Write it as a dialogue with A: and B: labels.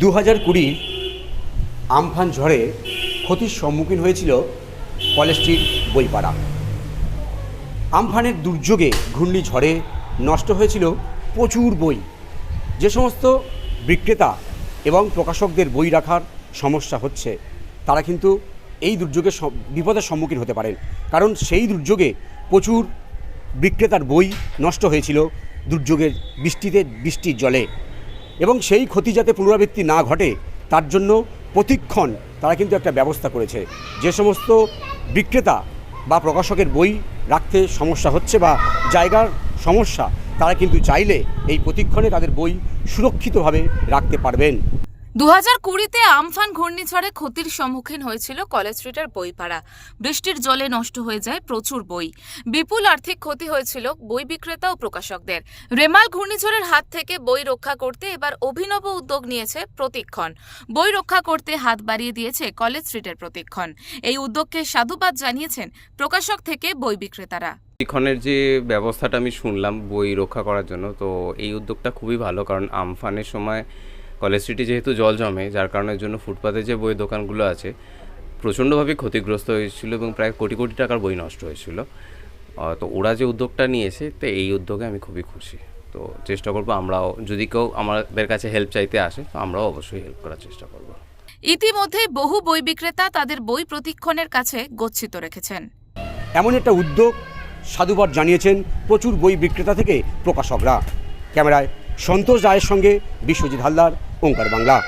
A: দু হাজার কুড়ির আমফান ঝড়ে ক্ষতির সম্মুখীন হয়েছিল কলেজ স্ট্রিট বইপাড়া। আমফানের দুর্যোগে ঘূর্ণিঝড়ে নষ্ট হয়েছিল প্রচুর বই। যে সমস্ত বিক্রেতা এবং প্রকাশকদের বই রাখার সমস্যা হচ্ছে, তারা কিন্তু এই দুর্যোগে বিপদের সম্মুখীন হতে পারেন। কারণ সেই দুর্যোগে প্রচুর বিক্রেতার বই নষ্ট হয়েছিল দুর্যোগের বৃষ্টিতে, বৃষ্টির জলে। এবং সেই ক্ষতি যাতে পুনরাবৃত্তি না ঘটে, তার জন্য প্রতিক্ষণ তারা কিন্তু একটা ব্যবস্থা করেছে। যে সমস্ত বিক্রেতা বা প্রকাশকের বই রাখতে সমস্যা হচ্ছে বা জায়গার সমস্যা, তারা কিন্তু চাইলে এই প্রতিক্ষণে তাদের বই সুরক্ষিতভাবে রাখতে পারবেন।
B: দু হাজার কুড়িতে আমফান ঘূর্ণিঝড়ে ক্ষতির সম্মুখীন হয়েছিল কলেজ স্ট্রিটের বইপাড়া। বৃষ্টির জলে নষ্ট হয়ে যায় প্রচুর বই। বিপুল আর্থিক ক্ষতি হয়েছিল বই বিক্রেতা ও প্রকাশকদের। রেমাল ঘূর্ণিঝড়ের হাত থেকে বই রক্ষা করতে এবার অভিনব উদ্যোগ নিয়েছে প্রতিক্ষণ। বই রক্ষা করতে হাত বাড়িয়ে দিয়েছে কলেজ স্ট্রিটের প্রতিক্ষণ। এই উদ্যোগকে সাধুবাদ জানিয়েছেন প্রকাশক থেকে বই বিক্রেতারা।
C: এক্ষণের যে ব্যবস্থাটা আমি শুনলাম বই রক্ষা করার জন্য, তো এই উদ্যোগটা খুবই ভালো, কারণ আমফানের সময় কলেজ স্ট্রিটে যেহেতু জল জমে যার কারণের জন্য ফুটপাতে যে বই দোকানগুলো আছে প্রচণ্ডভাবে ক্ষতিগ্রস্ত হয়েছিল এবং প্রায় কোটি কোটি টাকার বই নষ্ট হয়েছিল। তো ওরা যে উদ্যোগটা নিয়েছে তো এই উদ্যোগে আমি খুবই খুশি। তো চেষ্টা করব আমরাও যদি কেউ আমাদের কাছে হেল্প চাইতে আসে তো আমরাও অবশ্যই হেল্প করার চেষ্টা করব।
B: ইতিমধ্যে বহু বই বিক্রেতা তাদের বই প্রতিক্ষণের কাছে গচ্ছিত রেখেছেন।
A: এমন একটা উদ্যোগ সাধুবাদ জানিয়েছেন প্রচুর বই বিক্রেতা থেকে প্রকাশকরা। ক্যামেরায় সন্তোষ রায়ের সঙ্গে বিশ্বজিৎ হালদার। ओंकार बांग्ला।